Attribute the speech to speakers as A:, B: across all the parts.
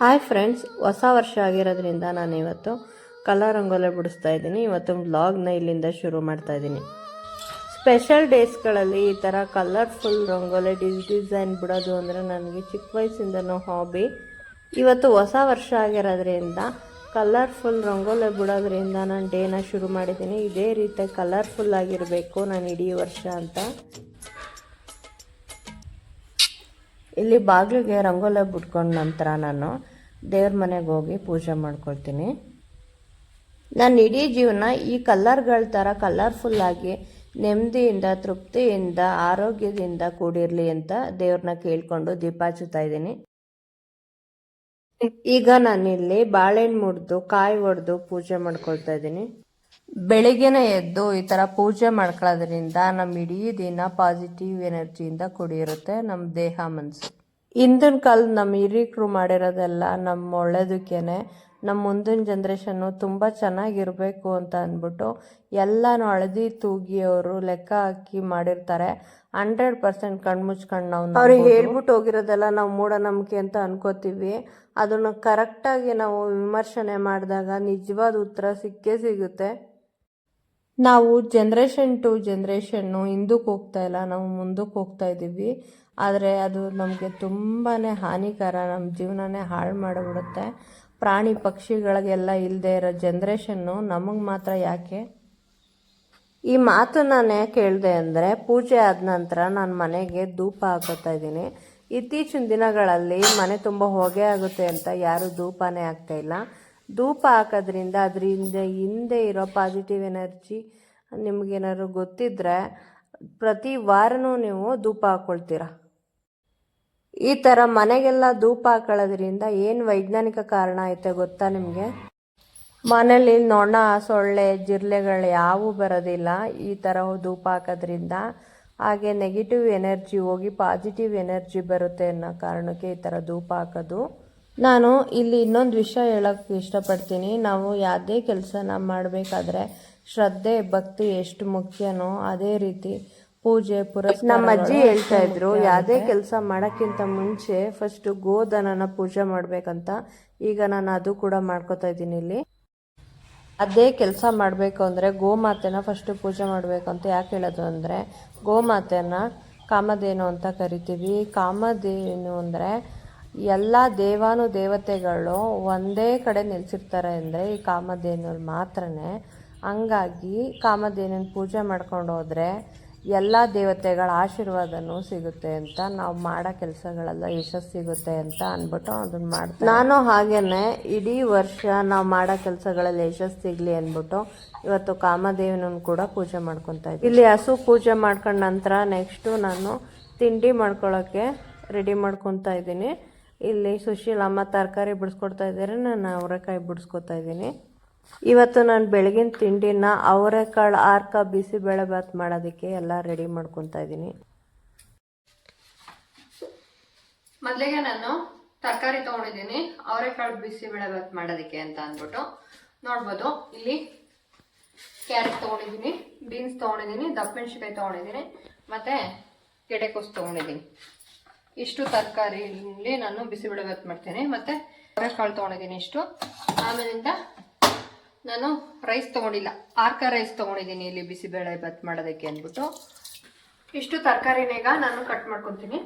A: Hi friends ಹೊಸ ವರ್ಷ ಆಗಿರೋದ್ರಿಂದ ನಾನು ಇವತ್ತು ಕಲರ್ ರಂಗೋಲೆ ಬಿಡಿಸ್ತಾ ಇದ್ದೀನಿ. ಇವತ್ತು ವ್ಲಾಗ್ನ ಇಲ್ಲಿಂದ ಶುರು ಮಾಡ್ತಾ ಇದ್ದೀನಿ. ಸ್ಪೆಷಲ್ ಡೇಸ್ಗಳಲ್ಲಿ ಈ ಥರ ಕಲರ್ಫುಲ್ ರಂಗೋಲೆ ಡಿಸ್ ಡಿಸೈನ್ ಬಿಡೋದು ಅಂದರೆ ನನಗೆ ಚಿಕ್ಕ ವಯಸ್ಸಿಂದನೂ ಹಾಬಿ ಇವತ್ತು ಹೊಸ ವರ್ಷ ಆಗಿರೋದ್ರಿಂದ ಕಲರ್ಫುಲ್ ರಂಗೋಲೆ ಬಿಡೋದ್ರಿಂದ ನಾನು ಡೇನ ಶುರು ಮಾಡಿದ್ದೀನಿ. ಇದೇ ರೀತಿ ಕಲರ್ಫುಲ್ ಆಗಿರಬೇಕು, ನಾನು ಇಡೀ ವರ್ಷ ಅಂತ. ಇಲ್ಲಿ ಬಾಗಿಲಿಗೆ ರಂಗೋಲಿ ಬಿಟ್ಕೊಂಡ ನಂತರ ನಾನು ದೇವ್ರ ಮನೆಗೆ ಹೋಗಿ ಪೂಜೆ ಮಾಡ್ಕೊಳ್ತೀನಿ. ನನ್ನ ಇಡೀ ಜೀವನ ಈ ಕಲರ್ಗಳ ಥರ ಕಲರ್ಫುಲ್ಲಾಗಿ ನೆಮ್ಮದಿಯಿಂದ ತೃಪ್ತಿಯಿಂದ, ಆರೋಗ್ಯದಿಂದ ಕೂಡಿರಲಿ ಅಂತ ದೇವ್ರನ್ನ ಕೇಳಿಕೊಂಡು ದೀಪ ಹಚ್ಚುತ್ತಾ ಇದ್ದೀನಿ. ಈಗ ನಾನಿಲ್ಲಿ ಬಾಳೆಹಣ್ಣು ಮುಡ್ದು, ಕಾಯಿ ಒಡೆದು ಪೂಜೆ ಮಾಡ್ಕೊಳ್ತಾ ಇದ್ದೀನಿ. ಬೆಳಿಗ್ಗೆನೆ ಎದ್ದು ಈ ಥರ ಪೂಜೆ ಮಾಡ್ಕೊಳ್ಳೋದ್ರಿಂದ ನಮ್ಮ ಇಡೀ ದಿನ ಪಾಸಿಟಿವ್ ಎನರ್ಜಿಯಿಂದ ಕೂಡಿರುತ್ತೆ ನಮ್ಮ ದೇಹ ಮನಸ್ಸು. ಹಿಂದಿನ ಕಾಲ ನಮ್ಮ ಹಿರೀಕರು ಮಾಡಿರೋದೆಲ್ಲ ನಮ್ಮ ಒಳ್ಳೇದಕ್ಕೇನೆ ನಮ್ಮ ಮುಂದಿನ ಜನ್ರೇಷನ್ನು ತುಂಬ ಚೆನ್ನಾಗಿರಬೇಕು ಅಂತ ಅಂದ್ಬಿಟ್ಟು ಎಲ್ಲನೂ ಅಳದಿ ತೂಗಿ ಅವರು ಲೆಕ್ಕ ಹಾಕಿ ಮಾಡಿರ್ತಾರೆ. ಹಂಡ್ರೆಡ್ ಪರ್ಸೆಂಟ್ ಕಣ್ಮುಚ್ಕೊಂಡು ನಾವು ಅವ್ರಿಗೆ ಹೇಳ್ಬಿಟ್ಟು ಹೋಗಿರೋದೆಲ್ಲ ನಾವು ಮೂಢನಂಬಿಕೆ ಅಂತ ಅನ್ಕೋತೀವಿ. ಅದನ್ನು ಕರೆಕ್ಟಾಗಿ ನಾವು ವಿಮರ್ಶನೆ ಮಾಡಿದಾಗ ನಿಜವಾದ ಉತ್ತರ ಸಿಕ್ಕೇ ಸಿಗುತ್ತೆ. ನಾವು ಜನ್ರೇಷನ್ ಟು ಜನ್ರೇಷನ್ನು ಹಿಂದಕ್ಕೆ ಹೋಗ್ತಾ ಇಲ್ಲ, ನಾವು ಮುಂದಕ್ಕೆ ಹೋಗ್ತಾ ಇದ್ದೀವಿ. ಆದರೆ ಅದು ನಮಗೆ ತುಂಬಾ ಹಾನಿಕರ ನಮ್ಮ ಜೀವನನೇ ಹಾಳು ಮಾಡಿಬಿಡುತ್ತೆ. ಪ್ರಾಣಿ ಪಕ್ಷಿಗಳಿಗೆಲ್ಲ ಇಲ್ಲದೆ ಇರೋ ಜನ್ರೇಷನ್ನು ನಮಗೆ ಮಾತ್ರ ಯಾಕೆ? ಈ ಮಾತು ನಾನು ಯಾಕೆ ಹೇಳಿದೆ ಅಂದರೆ, ಪೂಜೆ ಆದ ನಂತರ ನಾನು ಮನೆಗೆ ಧೂಪ ಹಾಕೋತಾ ಇದ್ದೀನಿ. ಇತ್ತೀಚಿನ ದಿನಗಳಲ್ಲಿ ಮನೆ ತುಂಬ ಹೊಗೆ ಆಗುತ್ತೆ ಅಂತ ಯಾರೂ ಧೂಪನೇ ಇಲ್ಲ. ಧೂಪ ಹಾಕೋದ್ರಿಂದ ಅದರಿಂದ ಹಿಂದೆ ಇರೋ ಪಾಸಿಟಿವ್ ಎನರ್ಜಿ ನಿಮಗೇನಾದ್ರು ಗೊತ್ತಿದ್ದರೆ ಪ್ರತಿ ವಾರನೂ ನೀವು ಧೂಪ ಹಾಕ್ಕೊಳ್ತೀರ ಈ ಥರ ಮನೆಗೆಲ್ಲ ಧೂಪ ಹಾಕೊಳ್ಳೋದ್ರಿಂದ ಏನು ವೈಜ್ಞಾನಿಕ ಕಾರಣ ಐತೆ ಗೊತ್ತಾ ನಿಮಗೆ? ಮನೇಲಿ ನೊಣ, ಸೊಳ್ಳೆ, ಜಿರ್ಲೆಗಳು ಯಾವೂ ಬರೋದಿಲ್ಲ. ಈ ಥರ ಧೂಪ ಹಾಕೋದ್ರಿಂದ ಹಾಗೆ ನೆಗೆಟಿವ್ ಎನರ್ಜಿ ಹೋಗಿ ಪಾಸಿಟಿವ್ ಎನರ್ಜಿ ಬರುತ್ತೆ ಅನ್ನೋ ಕಾರಣಕ್ಕೆ ಈ ಥರ ಧೂಪ ಹಾಕೋದು. ನಾನು ಇಲ್ಲಿ ಇನ್ನೊಂದು ವಿಷಯ ಹೇಳೋಕ್ಕೆ ಇಷ್ಟಪಡ್ತೀನಿ. ನಾವು ಯಾವುದೇ ಕೆಲಸನ ಮಾಡಬೇಕಾದ್ರೆ ಶ್ರದ್ಧೆ ಭಕ್ತಿ ಎಷ್ಟು ಮುಖ್ಯನೋ ಅದೇ ರೀತಿ ಪೂಜೆ ಪುರಸ್ ನಮ್ಮ ಅಜ್ಜಿ ಹೇಳ್ತಾ ಇದ್ರು ಯಾವುದೇ ಕೆಲಸ ಮಾಡೋಕ್ಕಿಂತ ಮುಂಚೆ ಫಸ್ಟ್ ಗೋಧನನ ಪೂಜೆ ಮಾಡಬೇಕಂತ. ಈಗ ನಾನು ಅದು ಕೂಡ ಮಾಡ್ಕೋತಾ ಇದ್ದೀನಿ ಇಲ್ಲಿ. ಅದೇ ಕೆಲಸ ಮಾಡಬೇಕು ಅಂದರೆ ಗೋಮಾತೆನ ಫಸ್ಟ್ ಪೂಜೆ ಮಾಡಬೇಕು ಅಂತ ಯಾಕೆ ಹೇಳೋದು ಅಂದರೆ ಗೋಮಾತೆನ ಕಾಮಧೇನು ಅಂತ ಕರಿತೀವಿ. ಕಾಮಧೇನು ಅಂದರೆ ಎಲ್ಲ ದೇವಾನು ದೇವತೆಗಳು ಒಂದೇ ಕಡೆ ನೆಲೆಸಿರ್ತಾರೆ ಅಂದರೆ ಈ ಕಾಮಧೇನಲ್ಲಿ ಮಾತ್ರನೇ. ಹಂಗಾಗಿ ಕಾಮಧೇನನ ಪೂಜೆ ಮಾಡ್ಕೊಂಡು ಹೋದರೆ ಎಲ್ಲ ದೇವತೆಗಳ ಆಶೀರ್ವಾದನೂ ಸಿಗುತ್ತೆ ಅಂತ ನಾವು ಮಾಡೋ ಕೆಲಸಗಳೆಲ್ಲ ಯಶಸ್ಸು ಸಿಗುತ್ತೆ ಅಂತ ಅಂದ್ಬಿಟ್ಟು ಅದನ್ನ ಮಾಡ್ತೀನಿ ನಾನು ಹಾಗೇ ಇಡೀ ವರ್ಷ ನಾವು ಮಾಡೋ ಕೆಲಸಗಳಲ್ಲಿ ಯಶಸ್ಸು ಸಿಗಲಿ ಅಂದ್ಬಿಟ್ಟು ಇವತ್ತು ಕಾಮದೇವನ ಕೂಡ ಪೂಜೆ ಮಾಡ್ಕೊತಾ ಇದ್ದೀನಿ ಇಲ್ಲಿ ಹಸು ಪೂಜೆ ಮಾಡ್ಕೊಂಡ ನಂತರ ನೆಕ್ಸ್ಟು ನಾನು ತಿಂಡಿ ಮಾಡ್ಕೊಳ್ಳೋಕ್ಕೆ ರೆಡಿ ಮಾಡ್ಕೊತಾ ಇದ್ದೀನಿ. ಇಲ್ಲಿ ಸುಶೀಲಮ್ಮ ತರಕಾರಿ ಬಿಡಿಸ್ಕೊಡ್ತಾ ಇದ್ದಾರೆ, ನಾನು ಅವರೆಕಾಯಿ ಬಿಡಿಸ್ಕೊತಾ ಇದ್ದೀನಿ. ಇವತ್ತು ನಾನು ಬೆಳಗಿನ ತಿಂಡಿನ ಅವರೆಕಾಳು ಆರ್ಕ ಬಿಸಿಬೇಳೆ ಭಾತ್ ಮಾಡೋದಕ್ಕೆ ಎಲ್ಲ ರೆಡಿ ಮಾಡ್ಕೊತಾ ಇದ್ದೀನಿ.
B: ಮೊದಲಿಗೆ ನಾನು ತರಕಾರಿ ತೊಗೊಂಡಿದ್ದೀನಿ, ಅವರೆಕಾಳು ಬಿಸಿಬೇಳೆ ಭಾತ್ ಮಾಡೋದಕ್ಕೆ ಅಂತ ಅಂದ್ಬಿಟ್ಟು. ನೋಡ್ಬೋದು, ಇಲ್ಲಿ ಕ್ಯಾರೆಟ್ ತೊಗೊಂಡಿದ್ದೀನಿ, ಬೀನ್ಸ್ ತೊಗೊಂಡಿದ್ದೀನಿ ದಪ್ಪ ಮೆಣಸಿನ್ಕಾಯಿ ತೊಗೊಂಡಿದ್ದೀನಿ, ಮತ್ತು ಗೆಡೆಕೋಸು ತೊಗೊಂಡಿದ್ದೀನಿ. ಇಷ್ಟು ತರಕಾರಿಲಿ ನಾನು ಬಿಸಿಬೇಳೆ ಭಾತ್ ಮಾಡ್ತೀನಿ. ಮತ್ತು ಕಾಳು ತೊಗೊಂಡಿದ್ದೀನಿ ಇಷ್ಟು. ಆಮೇಲಿಂದ ನಾನು ರೈಸ್ ತೊಗೊಂಡಿಲ್ಲ. ಆರ್ಕ ರೈಸ್ ತೊಗೊಂಡಿದ್ದೀನಿ ಇಲ್ಲಿ ಬಿಸಿಬೇಳೆ ಭಾತ್ ಮಾಡೋದಕ್ಕೆ ಅಂದ್ಬಿಟ್ಟು. ಇಷ್ಟು ತರಕಾರಿನೇಗ ನಾನು ಕಟ್ ಮಾಡ್ಕೊತೀನಿ.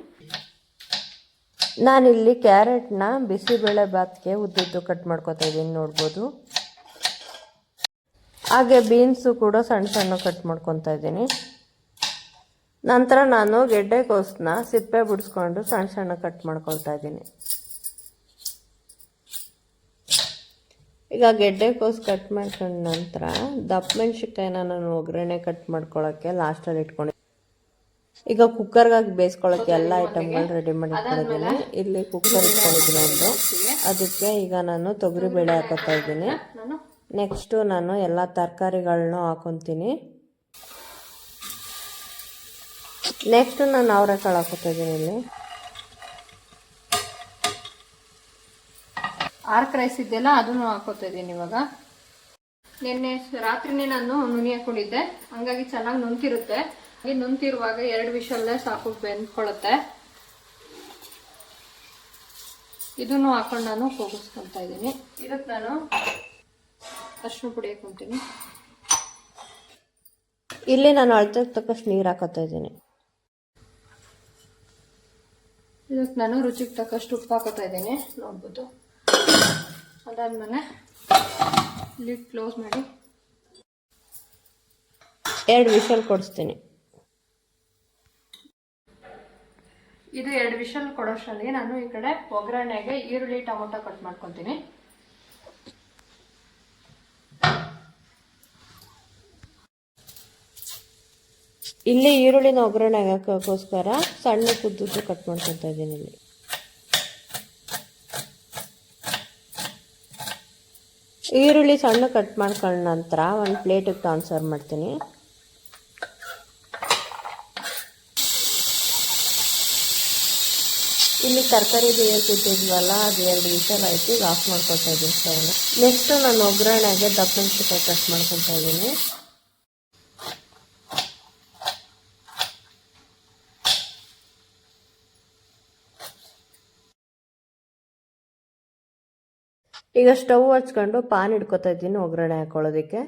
A: ನಾನಿಲ್ಲಿ ಕ್ಯಾರೆಟ್ನ ಬಿಸಿಬೇಳೆ ಬಾತ್ಗೆ ಉದ್ದುದ್ದು ಕಟ್ ಮಾಡ್ಕೊತಾ ಇದ್ದೀನಿ, ನೋಡ್ಬೋದು. ಹಾಗೆ ಬೀನ್ಸು ಕೂಡ ಸಣ್ಣ ಸಣ್ಣ ಕಟ್ ಮಾಡ್ಕೊತಾ ಇದ್ದೀನಿ. ನಂತರ ನಾನು ಗೆಡ್ಡೆಕೋಸನ್ನ ಸಿಪ್ಪೆ ಬಿಡಿಸ್ಕೊಂಡು ಸಣ್ಣ ಸಣ್ಣ ಕಟ್ ಮಾಡ್ಕೊಳ್ತಾ ಇದ್ದೀನಿ. ಈಗ ಗೆಡ್ಡೆಕೋಸು ಕಟ್ ಮಾಡ್ಕೊಂಡ ನಂತರ ದಪ್ಪ ಮೆಣಸಿನ್ಕಾಯಿನ ನಾನು ಒಗ್ಗರಣೆ ಕಟ್ ಮಾಡ್ಕೊಳ್ಳೋಕ್ಕೆ ಲಾಸ್ಟಲ್ಲಿ ಇಟ್ಕೊಂಡು ಈಗ ಕುಕ್ಕರ್ಗಾಗಿ ಬೇಯಿಸ್ಕೊಳ್ಳೋಕ್ಕೆ ಎಲ್ಲ ಐಟಮ್ಗಳು ರೆಡಿ ಮಾಡಿ ಇಟ್ಕೊಂಡಿದ್ದೀನಿ. ಇಲ್ಲಿ ಕುಕ್ಕರ್ ಇಟ್ಕೊಂಡಿದ್ದೀನಿ ಒಂದು. ಅದಕ್ಕೆ ಈಗ ನಾನು ತೊಗರಿಬೇಳೆ ಹಾಕೋತಾ ಇದ್ದೀನಿ. ನೆಕ್ಸ್ಟು ನಾನು ಎಲ್ಲ ತರಕಾರಿಗಳನ್ನೂ ಹಾಕೊತೀನಿ. ನೆಕ್ಸ್ಟು ನಾನು ಅವರೆಕಾಳು ಹಾಕೋತಾ ಇದ್ದೀನಿ ಇಲ್ಲಿ.
B: ಆರ್ಕ್ ರೈಸ್ ಇದೆಯಲ್ಲ ಅದನ್ನು ಹಾಕೋತಾ ಇದ್ದೀನಿ ಇವಾಗ. ನಿನ್ನೆ ರಾತ್ರಿನೇ ನಾನು ನುನಿ ಹಾಕೊಂಡಿದ್ದೆ. ಹಂಗಾಗಿ ಚೆನ್ನಾಗಿ ನುಂತಿರುತ್ತೆ. ಹಾಗೆ ನುಂತಿರುವಾಗ ಎರಡು ವಿಷಲ್ಲೇ ಸಾಕು ಬೆಂದ್ಕೊಳ್ಳುತ್ತೆ. ಇದನ್ನು ಹಾಕೊಂಡು ನಾನು ಕೂಗಿಸ್ಕೊತಾ ಇದ್ದೀನಿ. ಇದಕ್ಕೆ ನಾನು ಅರಿಶಿನ ಪುಡಿ ಹಾಕೊಂತೀನಿ
A: ಇಲ್ಲಿ ನಾನು ಅಳತೆಗೆ ತಕ್ಕಷ್ಟು ನೀರು ಹಾಕೋತಾ ಇದ್ದೀನಿ.
B: ಇದಕ್ಕೆ ನಾನು ರುಚಿಗೆ ತಕ್ಕಷ್ಟು ಉಪ್ಪು ಹಾಕೋತಾ ಇದ್ದೀನಿ. ನೋಡ್ಬೋದು ಅದಾದ್ಮೇಲೆ ಲಿಡ್ ಕ್ಲೋಸ್ ಮಾಡಿ.
A: ಎರಡು ವಿಷಲ್ ಕೊಡಿಸ್ತೀನಿ.
B: ಇದು ಎರಡು ವಿಷಲ್ ಕೊಡೋಷ್ಟರಲ್ಲಿ ನಾನು ಈ ಕಡೆ ಒಗ್ಗರಣೆಗೆ ಈರುಳ್ಳಿ ಟೊಮೊಟೊ ಕಟ್ ಮಾಡ್ಕೊತೀನಿ.
A: ಇಲ್ಲಿ ಈರುಳ್ಳಿನ ಒಗ್ಗರಣೆ ಹಾಕೋಕ್ಕೋಸ್ಕರ ಸಣ್ಣ ಕುದ್ದು ಕಟ್ ಮಾಡ್ಕೊತಾ ಇದ್ದೀನಿ ಇಲ್ಲಿ. ಈರುಳ್ಳಿ ಸಣ್ಣ ಕಟ್ ಮಾಡ್ಕೊಂಡ ನಂತರ ಒಂದು ಪ್ಲೇಟಿಗೆ ಟ್ರಾನ್ಸ್ಫರ್ ಮಾಡ್ತೀನಿ. ಇಲ್ಲಿ ತರಕಾರಿ ಬೇಯಿಸಿದ್ವಲ್ಲ ಅದು ಎರಡು ವಿಷಲ್ ಆಯ್ತು ಆಫ್ ಮಾಡ್ಕೊತಾ ಇದ್ದೀನಿ ಸ್ಟವ್ನ ನೆಕ್ಸ್ಟ್ ನಾನು ಒಗ್ಗರಣೆಗೆ ದಪ್ಪ ಮೆಣಸಿನ್ಕಾಯಿ ಕಟ್ ಮಾಡ್ಕೊತಾ ಇದ್ದೀನಿ. ಈಗ ಸ್ಟವ್ ಹಚ್ಕೊಂಡು ಪಾನ್ ಇಟ್ಕೊತಾ ಇದ್ದೀನಿ ಒಗ್ಗರಣೆ ಹಾಕೊಳ್ಳೋದಕ್ಕೆ.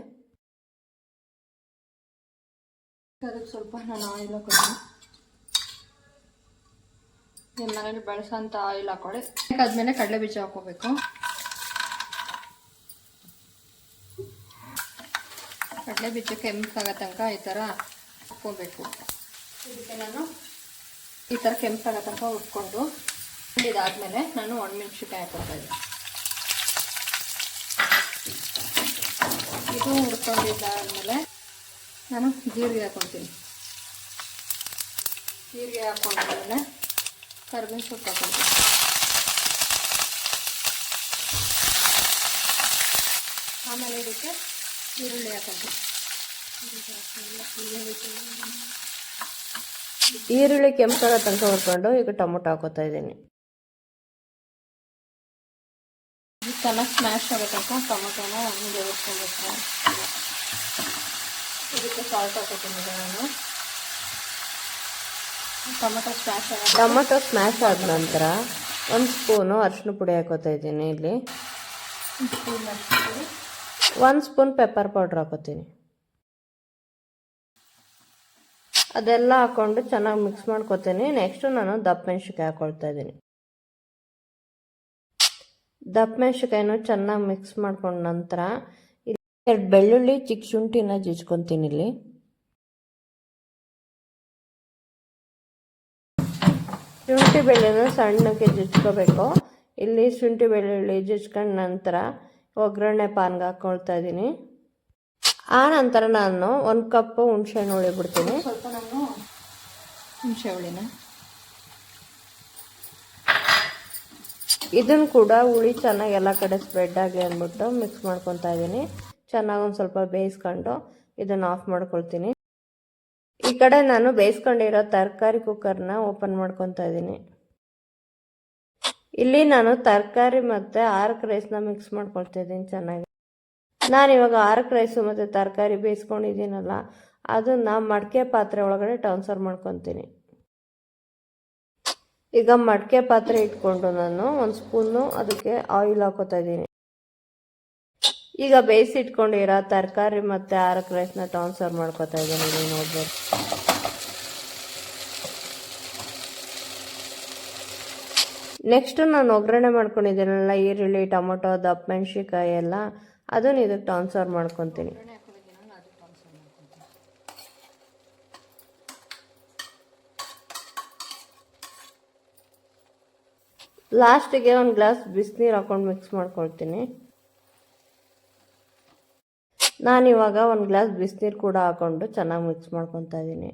B: ಅದಕ್ಕೆ ಸ್ವಲ್ಪ ನಾನು ಆಯಿಲ್ ಹಾಕೋತೀನಿ. ನಿಮ್ಮ ಮನೇಲಿ ಬೆಳೆಸೋಂಥ ಆಯಿಲ್ ಹಾಕೊಳ್ಳಿ ಆದ್ಮೇಲೆ ಕಡಲೆ ಬೀಜ ಹಾಕೋಬೇಕು. ಕಡಲೆ ಬೀಜ ಕೆಂಪಾಗೋ ತನಕ ಈ ಥರ ಹಾಕ್ಕೋಬೇಕು. ಇದಕ್ಕೆ ನಾನು ಈ ಥರ ಕೆಂಪಾಗೋ ತನಕ ಉಟ್ಕೊಂಡು ಇದಾದ್ಮೇಲೆ ನಾನು ಒಣಮೆಣ್ಸಿನ್ಕಾಯಿ ಹಾಕೋತಾ ಇದ್ದೀನಿ. ಇದು ಹುರ್ಕೊಂಡಿದ್ದಾದ್ಮೇಲೆ ನಾನು ಜೀರಿಗೆ ಹಾಕೊಳ್ತೀನಿ ಜೀರಿಗೆ ಹಾಕೊಂಡ್ಮೇಲೆ ಕರ್ಬೇವಿನ ಸೊಪ್ಪು ಹಾಕೊಳ್ತೀನಿ ಆಮೇಲೆ ಇದಕ್ಕೆ ಈರುಳ್ಳಿ ಹಾಕೊಳ್ತೀನಿ
A: ಈರುಳ್ಳಿ ಕೆಂಪಾಗೋ ತನಕ ಹುರ್ಕೊಂಡು ಈಗ ಟೊಮೊಟೊ ಹಾಕೋತಾ ಇದ್ದೀನಿ.
B: ಚೆನ್ನಾಗಿ ಸ್ಮ್ಯಾಶ್ ಆಗೋ ತನಕ ಟೊಮೊಟೊನ ಹಂಗೆ ಇದಕ್ಕೆ ಸಾಲ್ಟ್ ಹಾಕೋತೀನಿ ನಾನು. ಟೊಮೊಟೊ ಸ್ಮ್ಯಾಶ್ ಆಗ
A: ಟೊಮೊಟೊ ಸ್ಮ್ಯಾಶ್ ಆದ ನಂತರ ಒಂದು ಸ್ಪೂನು ಅರಿಶಿನ ಪುಡಿ ಹಾಕೋತಾ ಇದ್ದೀನಿ ಇಲ್ಲಿ. ಒಂದು ಸ್ಪೂನ್ ಪೆಪ್ಪರ್ ಪೌಡ್ರ್ ಹಾಕೋತೀನಿ. ಅದೆಲ್ಲ ಹಾಕ್ಕೊಂಡು ಚೆನ್ನಾಗಿ ಮಿಕ್ಸ್ ಮಾಡ್ಕೋತೀನಿ. ನೆಕ್ಸ್ಟು ನಾನು ದಪ್ಪ ಮೆಣಸಿನ್ಕಾಯಿ ಹಾಕೊಳ್ತಾ ಇದ್ದೀನಿ. ದಪ್ಪ ಮೆಣಸಿನ್ಕಾಯಿನೂ ಚೆನ್ನಾಗಿ ಮಿಕ್ಸ್ ಮಾಡ್ಕೊಂಡ ನಂತರ ಇಲ್ಲಿ ಎರಡು ಬೆಳ್ಳುಳ್ಳಿ ಚಿಕ್ಕ ಶುಂಠಿನ ಜಜ್ಕೊತೀನಿ ಇಲ್ಲಿ. ಶುಂಠಿ ಬೆಳ್ಳುಳ್ಳಿನ ಸಣ್ಣಕ್ಕೆ ಜಜ್ಕೋಬೇಕು. ಇಲ್ಲಿ ಶುಂಠಿ ಬೆಳ್ಳುಳ್ಳಿ ಜಜ್ಕೊಂಡ ನಂತರ ಒಗ್ಗರಣೆ ಪಾನ್ಗೆ ಹಾಕ್ಕೊಳ್ತಾ ಇದ್ದೀನಿ ಆ ನಂತರ ನಾನು ಒಂದು ಕಪ್ ಹುಣಸೆಹಣ್ಣು ಹುಳಿ ಬಿಡ್ತೀನಿ.
B: ಸ್ವಲ್ಪ ನಾನು ಹುಣಸೆ ಹುಳಿನ
A: ಇದನ್ನು ಕೂಡ ಹುಳಿ ಚೆನ್ನಾಗಿ ಎಲ್ಲ ಕಡೆ ಸ್ಪ್ರೆಡ್ ಆಗಲಿ ಅಂದ್ಬಿಟ್ಟು ಮಿಕ್ಸ್ ಮಾಡ್ಕೊತಾ ಇದ್ದೀನಿ ಚೆನ್ನಾಗಿ ಒಂದು ಸ್ವಲ್ಪ ಬೇಯಿಸ್ಕೊಂಡು ಇದನ್ನು ಆಫ್ ಮಾಡ್ಕೊಳ್ತೀನಿ. ಈ ಕಡೆ ನಾನು ಬೇಯಿಸ್ಕೊಂಡಿರೋ ತರಕಾರಿ ಕುಕ್ಕರ್ನ ಓಪನ್ ಮಾಡ್ಕೊತಾ ಇದ್ದೀನಿ ಇಲ್ಲಿ ನಾನು ತರಕಾರಿ ಮತ್ತು ಆರಕ್ ರೈಸ್ನ ಮಿಕ್ಸ್ ಮಾಡ್ಕೊಳ್ತಾ ಇದ್ದೀನಿ ಚೆನ್ನಾಗಿ. ನಾನು ಇವಾಗ ಆರಕ್ ರೈಸು ಮತ್ತು ತರಕಾರಿ ಬೇಯಿಸ್ಕೊಂಡಿದ್ದೀನಲ್ಲ, ಅದನ್ನು ಮಡಿಕೆ ಪಾತ್ರೆ ಒಳಗಡೆ ಟ್ರಾನ್ಸ್ಫರ್ ಮಾಡ್ಕೊತೀನಿ ಈಗ ಮಡಿಕೆ ಪಾತ್ರೆ ಇಟ್ಕೊಂಡು ನಾನು ಒಂದು ಸ್ಪೂನು ಅದಕ್ಕೆ ಆಯಿಲ್ ಹಾಕೋತಾ ಇದ್ದೀನಿ. ಈಗ ಬೇಯಿಸಿ ಇಟ್ಕೊಂಡಿರೋ ತರಕಾರಿ ಮತ್ತು ಆರಕ್ ರೈಸ್ನ ಟ್ರಾನ್ಸ್ಫರ್ ಮಾಡ್ಕೊತಾ ಇದ್ದೀನಿ. ನೀವು ನೋಡ್ಬೋದು. ನೆಕ್ಸ್ಟ್ ನಾನು ಒಗ್ಗರಣೆ ಮಾಡ್ಕೊಂಡಿದ್ದೀನಲ್ಲ ಈರುಳ್ಳಿ, ಟೊಮೊಟೊ, ದಪ್ಪ ಮೆಣಸಿನ್ಕಾಯಿ ಎಲ್ಲ, ಅದನ್ನು ಇದಕ್ಕೆ ಟ್ರಾನ್ಸ್ಫರ್ ಮಾಡ್ಕೊತೀನಿ. ಲಾಸ್ಟಿಗೆ ಒಂದು ಗ್ಲಾಸ್ ಬಿಸಿನೀರು ಹಾಕೊಂಡು ಮಿಕ್ಸ್ ಮಾಡ್ಕೊಳ್ತೀನಿ. ನಾನಿವಾಗ ಒಂದು ಗ್ಲಾಸ್ ಬಿಸಿನೀರು ಕೂಡ ಹಾಕೊಂಡು ಚೆನ್ನಾಗಿ ಮಿಕ್ಸ್ ಮಾಡ್ಕೊತಾ ಇದ್ದೀನಿ.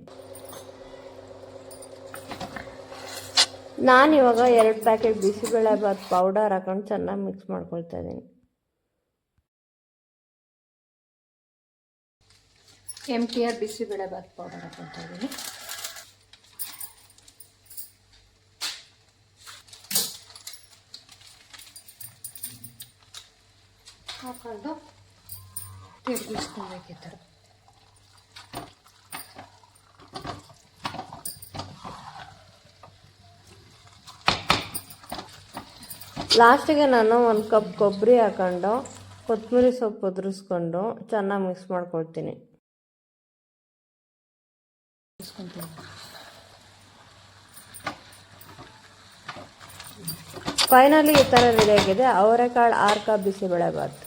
A: ನಾನಿವಾಗ ಎರಡು ಪ್ಯಾಕೆಟ್ ಬಿಸಿಬೇಳೆಭಾತ್ ಪೌಡರ್ ಹಾಕೊಂಡು ಚೆನ್ನಾಗಿ ಮಿಕ್ಸ್ ಮಾಡ್ಕೊಳ್ತಾ ಇದ್ದೀನಿ.
B: M T R bisibele bath powder ಹಾಕೊಳ್ತಾ ಇದ್ದೀನಿ. ಹಾಕೊಂಡು ತಿರುಗಿಸ್ಕೊಬೇಕು ಈ ಥರ
A: ಲಾಸ್ಟಿಗೆ ನಾನು ಒಂದು ಕಪ್ ಕೊಬ್ಬರಿ ಹಾಕೊಂಡು, ಕೊತ್ತಂಬರಿ ಸೊಪ್ಪು ಉದುರಿಸ್ಕೊಂಡು ಚೆನ್ನಾಗಿ ಮಿಕ್ಸ್ ಮಾಡ್ಕೊಳ್ತೀನಿ. ಫೈನಲಿ ಈ ಥರ ರೆಡಿಯಾಗಿದೆ ಅವರೆಕಾಳು, ಆರ್ಕ, ಬಿಸಿಬೇಳೆಬಾತು.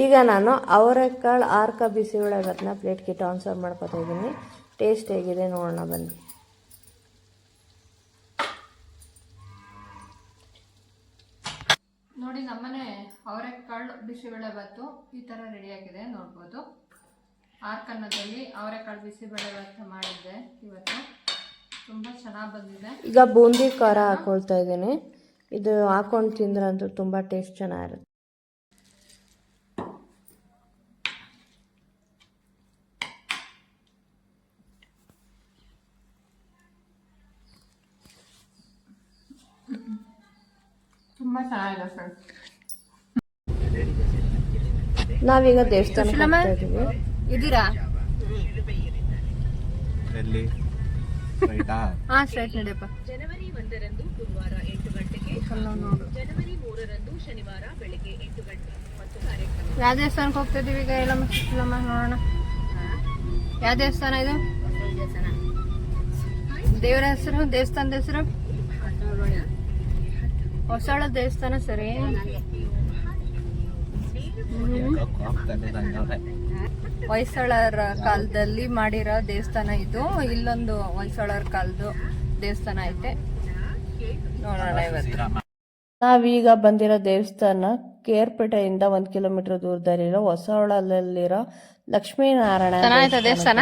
A: ಈಗ ನಾನು ಅವರೆಕಾಳು ಆರ್ಕ ಬಿಸಿಬೇಳೆಬಾತನ್ನ ಪ್ಲೇಟ್ಗೆ ಟ್ರಾನ್ಸ್ಫರ್ ಮಾಡ್ಕೊತಾ ಇದ್ದೀನಿ. ಟೇಸ್ಟ್ ಹೇಗಿದೆ ನೋಡೋಣ ಬನ್ನಿ.
B: ನೋಡಿ ನಮ್ಮನೆ ಅವರೆಕಾಳು ಬಿಸಿಬೇಳೆ ಈ ಥರ ರೆಡಿಯಾಗಿದೆ ನೋಡ್ಬೋದು. ಆರ್ ಕನ್ನದಲ್ಲಿ ಅವರೆಕಾಳು ಬಿಸಿಬೇಳೆ ಬಾತು ಮಾಡಿದ್ದೆ ಇವತ್ತು. ತುಂಬ ಚೆನ್ನಾಗಿ ಬಂದಿದೆ.
A: ಈಗ ಬೂಂದಿ ಖಾರ ಹಾಕೊಳ್ತಾ ಇದ್ದೀನಿ. ಇದು ಹಾಕೊಂಡು ತಿಂದ್ರಂತೂ ತುಂಬ ಟೇಸ್ಟ್ ಚೆನ್ನಾಗಿರುತ್ತೆ.
B: ಚೆನ್ನಾಗಿದೆ ಜನವರಿ
A: ನಾವೀಗ ದೇವಸ್ಥಾನಕ್ಕೆ ಹೋಗ್ತಾ ಗಂಟೆಗೆ
B: ಇದ್ದೀರಾ?
C: ಎಲ್ಲಿ? ಶನಿವಾರ
B: ಹಾಂ ಸ್ಟ್ರೈಟ್ ನಡಿಯಪ್ಪ. ಯಾವ ದೇವಸ್ಥಾನಕ್ಕೆ ಹೋಗ್ತಾ ಇದೀವಿ ಈಗ? ಎಲ್ಲಮ್ಮ ಇಲ್ಲಮ್ಮ ನೋಡೋಣ. ಯಾವ ದೇವಸ್ಥಾನ ಇದು? ದೇವರ ಹೆಸರು? ದೇವಸ್ಥಾನದ ಹೆಸರು? ಹೊಸಳ ದೇವಸ್ಥಾನ ಸರಿ? ಹೊಯ್ಸಳರ ಕಾಲದಲ್ಲಿ ಮಾಡಿರೋ ದೇವಸ್ಥಾನ ಇದು. ಇಲ್ಲೊಂದು ಹೊಯ್ಸಳರ ಕಾಲದ್ದು ದೇವಸ್ಥಾನ ಐತೆ. ನೋಡೋಣ ಇವತ್ತು.
A: ನಾವೀಗ ಬಂದಿರೋ ದೇವಸ್ಥಾನ ಕೇರ್ಪೇಟೆಯಿಂದ ಒಂದ್ ಕಿಲೋಮೀಟರ್ ದೂರದಲ್ಲಿರೋ ಹೊಸಹೊಳದಲ್ಲಿರೋ ಲಕ್ಷ್ಮೀನಾರಾಯಣ
B: ದೇವಸ್ಥಾನ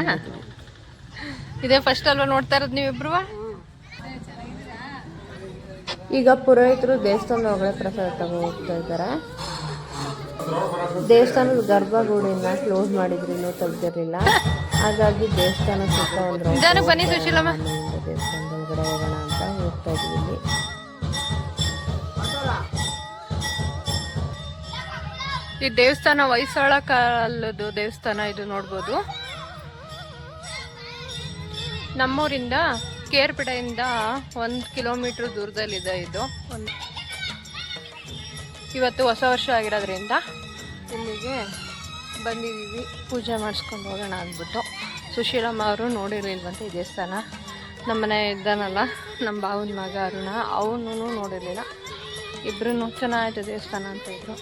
B: ಇದೇ ಫಸ್ಟ್ ಅಲ್ವಾ ನೋಡ್ತಾ ಇರೋದು ನೀವಿಬ್ರು?
A: ಈಗ ಪುರೋಹಿತರು ದೇವಸ್ಥಾನದ ಒಳಗಡೆ ಪ್ರಸಾದ ತಗೋ ಹೋಗ್ತಾ ಇದ್ದಾರೆ. ದೇವಸ್ಥಾನದ ಗರ್ಭಗುಡಿನ ಕ್ಲೋಸ್ ಮಾಡಿದ್ರು ತೆಗ್ದಿರಲಿಲ್ಲ. ಹಾಗಾಗಿ ದೇವಸ್ಥಾನ ಸುತ್ತ ಒಂದು
B: ಬನ್ನಿ ಸುಶೀಲಮ್ಮ.
A: ದೇವಸ್ಥಾನದ ಒಳಗಡೆ ಹೋಗೋಣ ಅಂತ ಹೋಗ್ತಾ ಇದೀವಿ ಇಲ್ಲಿ.
B: ಈ ದೇವಸ್ಥಾನ ಹೊಯ್ಸಳ ಕಾಲದ್ದು ದೇವಸ್ಥಾನ ಇದು ನೋಡ್ಬೋದು. ನಮ್ಮೂರಿಂದ ಕೇರ್ಪೇಟೆಯಿಂದ ಒಂದು ಕಿಲೋಮೀಟರ್ ದೂರದಲ್ಲಿದೆ ಇದು. ಒಂದು ಇವತ್ತು ಹೊಸ ವರ್ಷ ಆಗಿರೋದ್ರಿಂದ ಇಲ್ಲಿಗೆ ಬಂದಿದ್ದೀವಿ. ಪೂಜೆ ಮಾಡಿಸ್ಕೊಂಡು ಹೋಗೋಣ ಅಂದ್ಬಿಟ್ಟು. ಸುಶೀಲಮ್ಮ ಅವರು ನೋಡಿರಲಿಲ್ವಂತೆ ಈ ದೇವಸ್ಥಾನ. ನಮ್ಮನೆ ಇದ್ದಾನಲ್ಲ, ನಮ್ಮ ಬಾವನ ಮಗ ಅರುಣ ಅವನು ನೋಡಿರಲಿಲ್ಲ. ಇಬ್ಬರೂ ಚೆನ್ನಾಗಿತ್ತು ದೇವಸ್ಥಾನ ಅಂತ ಇದ್ರು.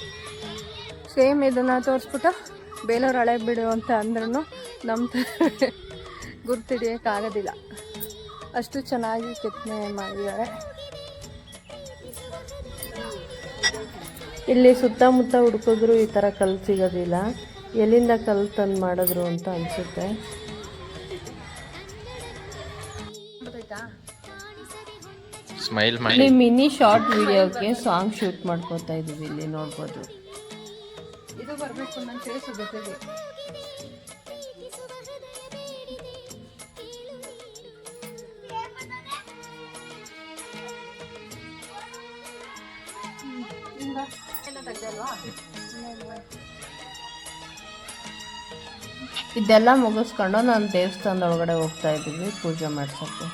B: ಸೇಮ್ ಇದನ್ನು ತೋರಿಸ್ಬಿಟ್ಟು ಬೇಲೂರು ಹಳೆ ಬಿಡು ಅಂತ ಅಂದ್ರೂ ನಮ್ಮ ಗುರ್ತಿಡಿಯೋಕ್ಕಾಗೋದಿಲ್ಲ. ಅಷ್ಟು ಚೆನ್ನಾಗಿ ಕೆತ್ತನೆ ಮಾಡಿದ್ದಾರೆ.
A: ಇಲ್ಲಿ ಸುತ್ತಮುತ್ತ ಹುಡುಕಿದ್ರು ಈ ಥರ ಕಲ್ಲು ಸಿಗೋದಿಲ್ಲ. ಎಲ್ಲಿಂದ ಕಲ್ಲು ತಂದು ಮಾಡಿದ್ರು ಅಂತ ಅನಿಸುತ್ತೆ. ಇಲ್ಲಿ ಮಿನಿ ಶಾರ್ಟ್ ವಿಡಿಯೋಗೆ ಸಾಂಗ್ ಶೂಟ್ ಮಾಡ್ಕೊತಾ ಇದೀವಿ ಇಲ್ಲಿ ನೋಡ್ಬೋದು.
B: ಇದು ಬರಬೇಕು ನನ್ನ ಫೇಸು ಜೊತೆಗೆ.
A: ಇದೆಲ್ಲ ಮುಗಿಸ್ಕೊಂಡು ನಾನು ದೇವಸ್ಥಾನದ ಒಳಗಡೆ ಹೋಗ್ತಾ ಇದ್ದೀವಿ ಪೂಜೆ ಮಾಡ್ಸೋಕ್ಕೆ.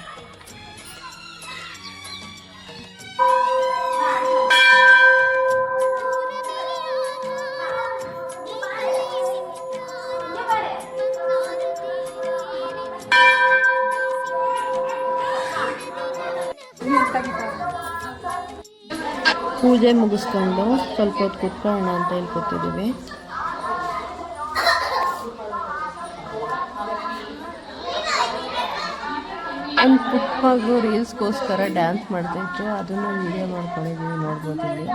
A: ಪೂಜೆ ಮುಗಿಸ್ಕೊಂಡು ಸ್ವಲ್ಪ ಹೊತ್ತು ಕುತ್ಕೊಳ್ಳೋಣ ಅಂತ ಹೇಳ್ಕೊತಿದ್ದೀವಿ ಒಂದು ಪುಟ್ಟ ಮಗು ರೀಲ್ಸ್ಗೋಸ್ಕರ ಡ್ಯಾನ್ಸ್ ಮಾಡ್ತಾಯಿತ್ತು ಅದನ್ನು ವಿಡಿಯೋ ಮಾಡ್ಕೊಂಡಿದ್ದೀವಿ ನೋಡ್ಬೋದು ಇಲ್ಲಿ.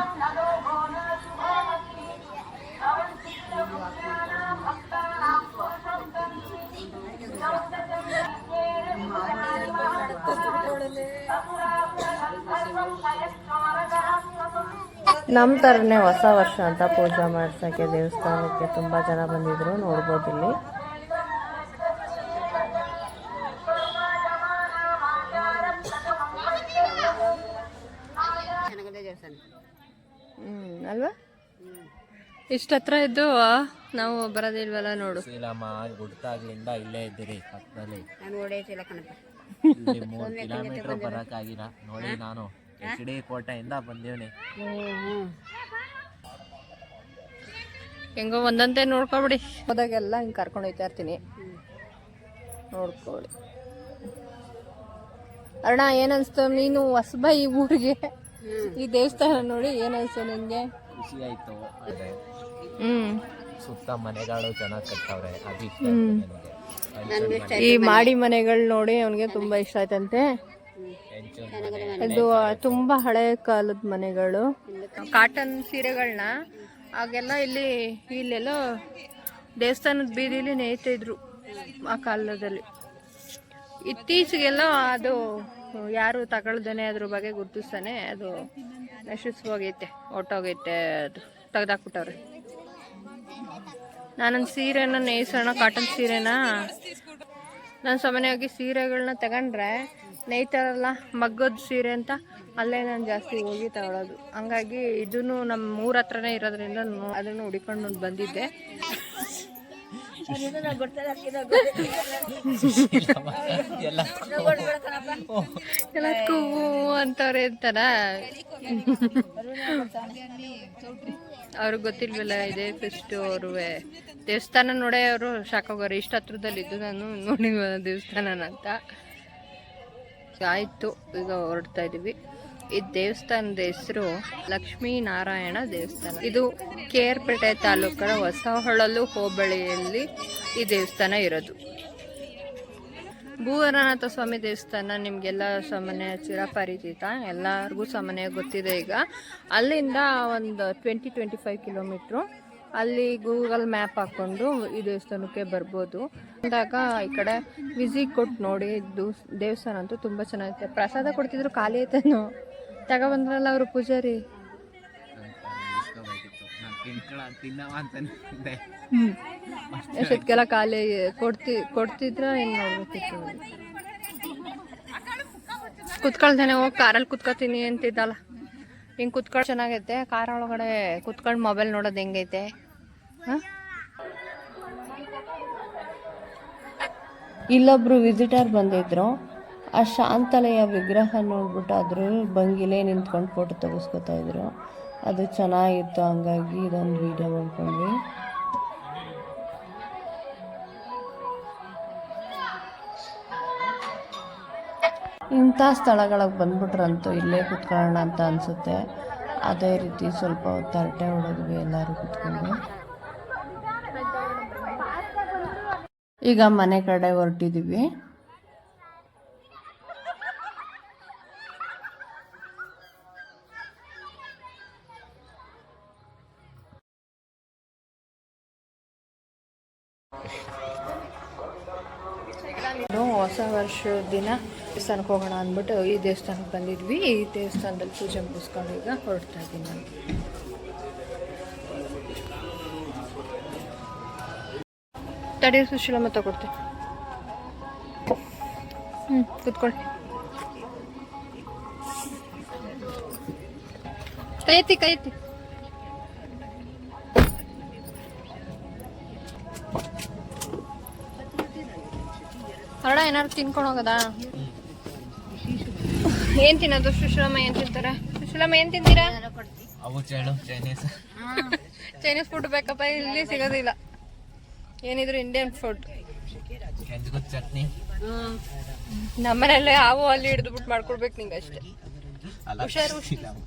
A: ನಮ್ಮ ಥರನೇ ಹೊಸ ವರ್ಷ ಅಂತ ಪೂಜೆ ಮಾಡ್ಸೋಕ್ಕೆ ದೇವಸ್ಥಾನಕ್ಕೆ ತುಂಬ ಜನ ಬಂದಿದ್ರು ನೋಡ್ಬೋದು ಇಲ್ಲಿ. ಹ್ಞೂ ಅಲ್ವಾ?
B: ಇಷ್ಟ ಹತ್ರ ಇದ್ದು ನಾವು ಬರೋದಿಲ್ವಲ್ಲ ನೋಡು.
C: ಶೀಲಮ್ಮ ಗುಡ್ತಾಗ್ಲಿಂದ ಇಲ್ಲೇ ಇದ್ದೀರಿ ಪಕ್ಕದಲ್ಲಿ. ಇಲ್ಲಿ ಮೂರು ಕಿಲೋಮೀಟರ್ ಬರೋಕ್ಕಾಗಿಲ್ಲ. ನೋಡಿ ನಾನು. ಎಚ್ ಡಿ ಕೋಟೆಯಿಂದ ಬಂದೀನಿ
B: ಹೆಂಗೋ ಒಂದಂತೆ ನೋಡ್ಕೊಬಿಡಿ. ಹೋದಾಗೆಲ್ಲ ಹಿಂಗೆ ಕರ್ಕೊಂಡು ಹೋಗ್ತಾ ಇರ್ತೀನಿ. ನೋಡ್ಕೊಳ್ಳಿ. ಅಣ್ಣ ಏನನ್ಸ್ತು? ನೀನು ಹೊಸಬ ಈ ಊರಿಗೆ. ಈ ದೇವಸ್ಥಾನ ನೋಡಿ ಏನನ್ಸ್ತು ನಿಂಗೆ
C: ಖುಷಿ ಆಯ್ತು ಅದೇ
B: ಹ್ಮ್.
C: ಸುತ್ತ ಮನೆಗಳು ಚೆನ್ನಾಗಿ ಕಟ್ತಾವ್ರೆ ಅದು
B: ಈ ಮಾಡಿ ಮನೆಗಳು ನೋಡಿ ಅವನಿಗೆ ತುಂಬಾ ಇಷ್ಟ ಆಯ್ತಂತೆ. ಇದು ತುಂಬಾ ಹಳೆ ಕಾಲದ ಮನೆಗಳು. ಕಾಟನ್ ಸೀರೆಗಳನ್ನ ಆಗೆಲ್ಲ ಇಲ್ಲಿ, ಇಲ್ಲೆಲ್ಲ ದೇವಸ್ಥಾನದ ಬೀದಿಲಿ ನೇಯ್ತಾ ಇದ್ರು ಆ ಕಾಲದಲ್ಲಿ. ಇತ್ತೀಚೆಗೆಲ್ಲ ಅದು ಯಾರು ತಗೊಳ್ದೇನೆ ಅದ್ರ ಬಗ್ಗೆ ಗುರ್ತಿಸ್ತಾನೆ, ಅದು ನಶಿಸ್ಬೋಗೈತೆ ಹೊಟ್ಟೋಗೈತೆ ಅದು ತೆಗ್ದಾಕ್ಬಿಟ್ಟವ್ರೆ. ನಾನೊಂದು ಸೀರೆನ ನೇಯ್ಸೋಣ, ಕಾಟನ್ ಸೀರೆನ. ನಾನು ಸಾಮಾನ್ಯವಾಗಿ ಸೀರೆಗಳನ್ನ ತಗೊಂಡ್ರೆ ನೇಯ್ತಾರಲ್ಲ ಮಗ್ಗದ ಸೀರೆ ಅಂತ ಅಲ್ಲೇ ನಾನು ಜಾಸ್ತಿ ಹೋಗಿ ತಗೊಳ್ಳೋದು ಹಂಗಾಗಿ ಇದನ್ನು ನಮ್ಮ ಊರ ಹತ್ರನೇ ಇರೋದ್ರಿಂದ ನಾನು ಅದನ್ನು ಹುಡಿಕೊಂಡು ಬಂದಿದ್ದೆ.
C: ಎಲ್ಲ
B: ಎಲ್ಲದಕ್ಕೂ ಅಂತವ್ರೆ ಅಂತಾರ? ಅವ್ರಿಗೆ ಗೊತ್ತಿಲ್ವಲ್ಲ ಇದೆ ಫಸ್ಟ್ ಅವರು ದೇವಸ್ಥಾನ ನೋಡೇ ಅವರು ಶಾಕೋಗೋರು ಇಷ್ಟ ಹತ್ರದಲ್ಲಿದ್ದು ನಾನು ನೋಡಿ ದೇವಸ್ಥಾನನ ಅಂತ. ಆಯ್ತು, ಈಗ ಹೊರಡ್ತಾ ಇದೀವಿ. ಈ ದೇವಸ್ಥಾನದ ಹೆಸರು ಲಕ್ಷ್ಮೀ ನಾರಾಯಣ ದೇವಸ್ಥಾನ. ಇದು ಕೇರ್ಪೇಟೆ ತಾಲೂಕರ ಹೊಸಹೊಳಲು ಹೋಬಳಿಯಲ್ಲಿ ಈ ದೇವಸ್ಥಾನ ಇರೋದು. ಭೂವರನಾಥ ಸ್ವಾಮಿ ದೇವಸ್ಥಾನ ನಿಮಗೆಲ್ಲ ಸಾಮಾನ್ಯ ಚಿರಪರಿಚಿತ ಎಲ್ಲರಿಗೂ ಸಾಮಾನ್ಯ ಗೊತ್ತಿದೆ ಈಗ. ಅಲ್ಲಿಂದ ಒಂದು ಟ್ವೆಂಟಿ ಟ್ವೆಂಟಿ ಫೈವ್ ಕಿಲೋಮೀಟ್ರು ಅಲ್ಲಿ ಗೂಗಲ್ ಮ್ಯಾಪ್ ಹಾಕ್ಕೊಂಡು ಈ ದೇವಸ್ಥಾನಕ್ಕೆ ಬರ್ಬೋದು. ಅಂದಾಗ ಈ ಕಡೆ ವಿಸಿಟ್ ಕೊಟ್ಟು ನೋಡಿ ದೇವಸ್ಥಾನ ಅಂತೂ ತುಂಬ ಚೆನ್ನಾಗಿದೆ. ಪ್ರಸಾದ ಕೊಡ್ತಿದ್ರು ಖಾಲಿ ಐತೇನು. ತಗೊಬಂದ್ರಲ್ಲ ಅವರು ಪೂಜಾರಿ. ಎಷ್ಟೊತ್ತಿಗೆಲ್ಲ ಖಾಲಿ ಕೊಡ್ತಿ ಕೊಡ್ತಿದ್ರ ಏನು ನೋಡ್ಬೇಕಿತ್ತು ಕುತ್ಕೊಳ್ತೇನೆ ಹೋಗಿ ಕಾರಲ್ಲಿ ಕುತ್ಕೊತೀನಿ ಅಂತಿದ್ದಲ್ಲ. ಹಿಂಗೆ ಕುತ್ಕೊಂಡು ಚೆನ್ನಾಗೈತೆ. ಕಾರ್ ಒಳಗಡೆ ಕುತ್ಕೊಂಡು ಮೊಬೈಲ್ ನೋಡೋದು ಹೆಂಗೈತೆ?
A: ಇಲ್ಲೊಬ್ರು ವಿಸಿಟರ್ ಬಂದಿದ್ರು. ಆ ಶಾಂತಲೆಯ ವಿಗ್ರಹ ನೋಡ್ಬಿಟ್ಟು ಅದ್ರ ಬಂಗಿಲೇ ನಿಂತ್ಕೊಂಡು ಫೋಟೋ ತೆಗೆಸ್ಕೊತಾ ಇದ್ರು. ಅದು ಚೆನ್ನಾಗಿತ್ತು, ಹಂಗಾಗಿ ಇದೊಂದು ವಿಡಿಯೋ ಮಾಡ್ಕೊಂಡ್ವಿ. ಇಂಥ ಸ್ಥಳಗಳಿಗೆ ಬಂದ್ಬಿಟ್ರಂತೂ ಇಲ್ಲೇ ಕುತ್ಕೊಳ್ಳೋಣ ಅಂತ ಅನಿಸುತ್ತೆ. ಅದೇ ರೀತಿ ಸ್ವಲ್ಪ ಹೊತ್ತು ಹರಟೆ ಹೊಡೆದ್ವಿ ಎಲ್ಲರೂ ಕುತ್ಕೊಂಡು. ಈಗ ಮನೆ ಕಡೆ ಹೊರಟಿದ್ದೀವಿ
B: ಹೊಸ ವರ್ಷದ ದಿನ ದೇವಸ್ಥಾನಕ್ಕೆ ಹೋಗೋಣ ಅಂದ್ಬಿಟ್ಟು ಈ ದೇವಸ್ಥಾನಕ್ಕೆ ಬಂದಿದ್ವಿ. ಈ ದೇವಸ್ಥಾನದಲ್ಲಿ ಪೂಜೆ ಮುಗಿಸ್ಕೊಂಡು ಈಗ ಹೊರಡ್ತಾ ಇದ್ದೀನಿ ನಾನು. ತಡಿ ಸುಶೀಲಮ್ಮ ತಗೊಡ್ತೀನಿ. ಹ್ಞೂ ಕುತ್ಕೊಳ್ಳಿ. ಕೈತಿ ಎತ್ತಿ ಹೊರಡ ಏನಾದ್ರು ತಿನ್ಕೊಂಡು ಹೋಗದ? ಏನ್ ತಿನ್ನೋದು? ಸುಶೀಲಮ್ಮ ಏನ್ ತಿಂತಾರೆ? ಸುಶೀಲಮ್ಮ ಏನ್ ತಿಂತೀರಾ?
C: ಅವು ಚೇಳು ಚೈನೀಸ್.
B: ಚೈನೀಸ್ ಫುಡ್ ಬೇಕಪ್ಪ ಇಲ್ಲಿ ಸಿಗೋದಿಲ್ಲ. ಏನಿದ್ರು ಇಂಡಿಯನ್ ಫುಡ್
C: ಚಟ್ನಿ.
B: ನಮ್ಮನೆಯಲ್ಲೇ ಹಾವು ಅಲ್ಲಿ ಹಿಡಿದು ಬಿಟ್ಟು ಮಾಡ್ಕೊಡ್ಬೇಕು ನಿಂಗೆ ಅಷ್ಟೇ ಹುಷಾರು
D: ಹುಷಾರು.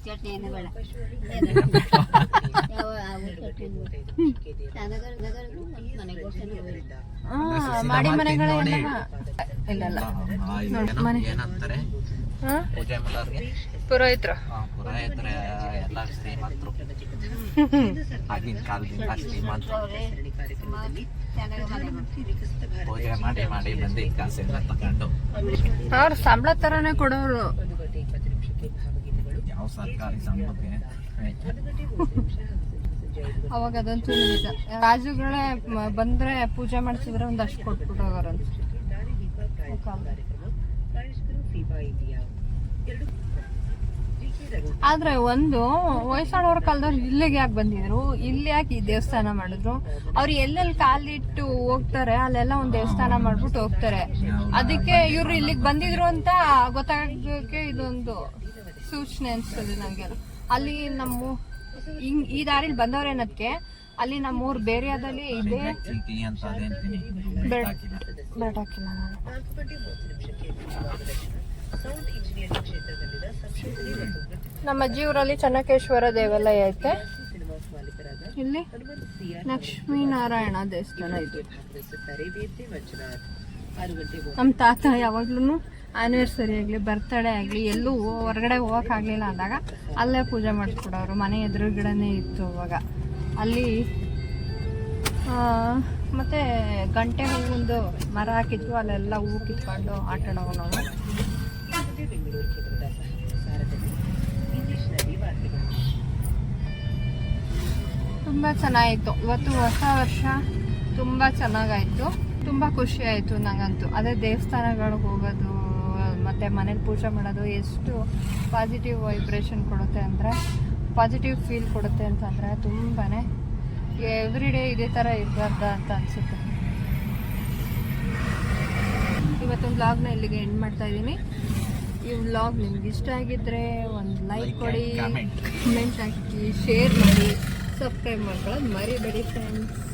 D: ಚಟ್ನಿ ಬೇಡ
B: ಮಾಡಿ ಮನೆಗಳ
C: ನೋಡಿ.
B: ಇಲ್ಲ ಇಲ್ಲ
C: ಆ, ಇವೇನೋ ಏನಂತಾರೆ
B: ಪುರೋಹಿತ್ರ
C: ಪುರೋಹಿತರ ಎಲ್ಲ ಶ್ರೀಮಂತರು. ಆಗಿನ ಕಾಲದಿಂದ ಶ್ರೀಮಂತರು.
D: ಮನೆ
C: ಪೂಜೆ ಮಾಡಿ ಮಾಡಿ ಬಂದಿ ಕಾಸೆಲ್ಲ ತಗೊಂಡು.
B: ಅವ್ರು ಸಂಬಳ ತರನೇ ಕೊಡೋರು.
C: ಯಾವ ಸರ್ಕಾರಿ ಸಂಬಳಕ್ಕೆ
B: ಅವಾಗ ಅದಂತೂ ನಿಜ ರಾಜುಗಳೇ ಬಂದ್ರೆ ಪೂಜೆ ಮಾಡಿಸಿದ್ರೆ ಒಂದಷ್ಟು ಕೊಟ್ಬಿಟ್ಟು ಹೋಗೋರಂತ ಆದ್ರೆ ಒಂದು ವಯಸ್ಸಾದವ್ರ ಕಾಲದವ್ರು ಇಲ್ಲಿಗೆ ಯಾಕೆ ಬಂದಿದ್ರು? ಇಲ್ಲಿ ಯಾಕೆ ಈ ದೇವಸ್ಥಾನ ಮಾಡಿದ್ರು? ಅವ್ರು ಎಲ್ಲೆಲ್ಲಿ ಕಾಲಿಟ್ಟು ಹೋಗ್ತಾರೆ ಅಲ್ಲೆಲ್ಲ ಒಂದು ದೇವಸ್ಥಾನ ಮಾಡ್ಬಿಟ್ಟು ಹೋಗ್ತಾರೆ. ಅದಕ್ಕೆ ಇವ್ರು ಇಲ್ಲಿಗೆ ಬಂದಿದ್ರು ಅಂತ ಗೊತ್ತಾಗಕ್ಕೆ ಇದೊಂದು ಸೂಚನೆ ಅನ್ಸ್ತದೆ ನಂಗೆ. ಅಲ್ಲಿ ನಮ್ಮ ಹಿಂಗ್ ಈ ದಾರಿಲಿ ಬಂದವ್ರೇನದ್ಕೆ ಅಲ್ಲಿ ನಮ್ಮೂರ್ ಬೇರೆಯಾದಲ್ಲಿ ಇದೆ. ಬೇಡ. ನಾನು. ನಮ್ಮ ಅಜ್ಜಿ ಊರಲ್ಲಿ ಚೆನ್ನಕೇಶ್ವರ ದೇವಾಲಯ ಐತೆ. ಇಲ್ಲಿ ಲಕ್ಷ್ಮೀನಾರಾಯಣ ದೇವಸ್ಥಾನ ಇದು. ನಮ್ಮ ತಾತ ಯಾವಾಗ್ಲೂ ಆನಿವರ್ಸರಿ ಆಗಲಿ ಬರ್ತ್ಡೇ ಆಗಲಿ, ಎಲ್ಲೂ ಹೊರಗಡೆ ಹೋಗೋಕ್ಕಾಗಲಿಲ್ಲ ಅಂದಾಗ ಅಲ್ಲೇ ಪೂಜೆ ಮಾಡಿಸ್ಕೊಡೋರು, ಮನೆ ಎದುರುಗಡೆನೇ ಇತ್ತು ಅವಾಗ. ಅಲ್ಲಿ ಮತ್ತು ಗಂಟೆ ಹೂವಿಂದು ಮರ ಹಾಕಿದ್ವು, ಅಲ್ಲೆಲ್ಲ ಹೂವು ಕಿತ್ಕೊಂಡು ಆಟ ಆಡೋವು ನಾವು. ತುಂಬ ಚೆನ್ನಾಗಿತ್ತು. ಇವತ್ತು ಹೊಸ ವರ್ಷ ತುಂಬ ಚೆನ್ನಾಗಾಯಿತು. ತುಂಬ ಖುಷಿ ಆಯಿತು ನನಗಂತೂ ಅದೇ ದೇವಸ್ಥಾನಗಳಿಗೆ ಹೋಗೋದು ಮತ್ತು ಮನೇಲಿ ಪೂಜೆ ಮಾಡೋದು ಎಷ್ಟು ಪಾಸಿಟಿವ್ ವೈಬ್ರೇಷನ್ ಕೊಡುತ್ತೆ ಅಂದರೆ ಪಾಸಿಟಿವ್ ಫೀಲ್ ಕೊಡುತ್ತೆ ಅಂತಂದರೆ ತುಂಬಾ ಎವ್ರಿ ಡೇ ಇದೇ ಥರ ಇರಬಾರ್ದ ಅಂತ ಅನಿಸುತ್ತೆ. ಇವತ್ತೊಂದು ವ್ಲಾಗ್ನ ಇಲ್ಲಿಗೆ ಎಂಡ್ ಮಾಡ್ತಾ ಇದ್ದೀನಿ. ಈ ವ್ಲಾಗ್ ನಿಮ್ಗೆ ಇಷ್ಟ ಆಗಿದ್ರೆ ಒಂದು ಲೈಕ್ ಕೊಡಿ ಕಮೆಂಟ್ ಹಾಕಿ ಶೇರ್ ಮಾಡಿ ಸಬ್ಸ್ಕ್ರೈಬ್ ಮಾಡ್ಕೊಳ್ಳೋದು ಮರಿಬೇಡಿ ಫ್ರೆಂಡ್ಸ್